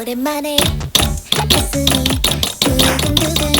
오랜만에 가슴이 두근두근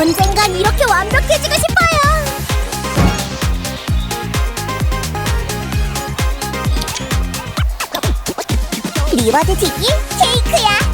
언젠간 이렇게 완벽해지고 싶어요. 리워드 튀김 케이크야.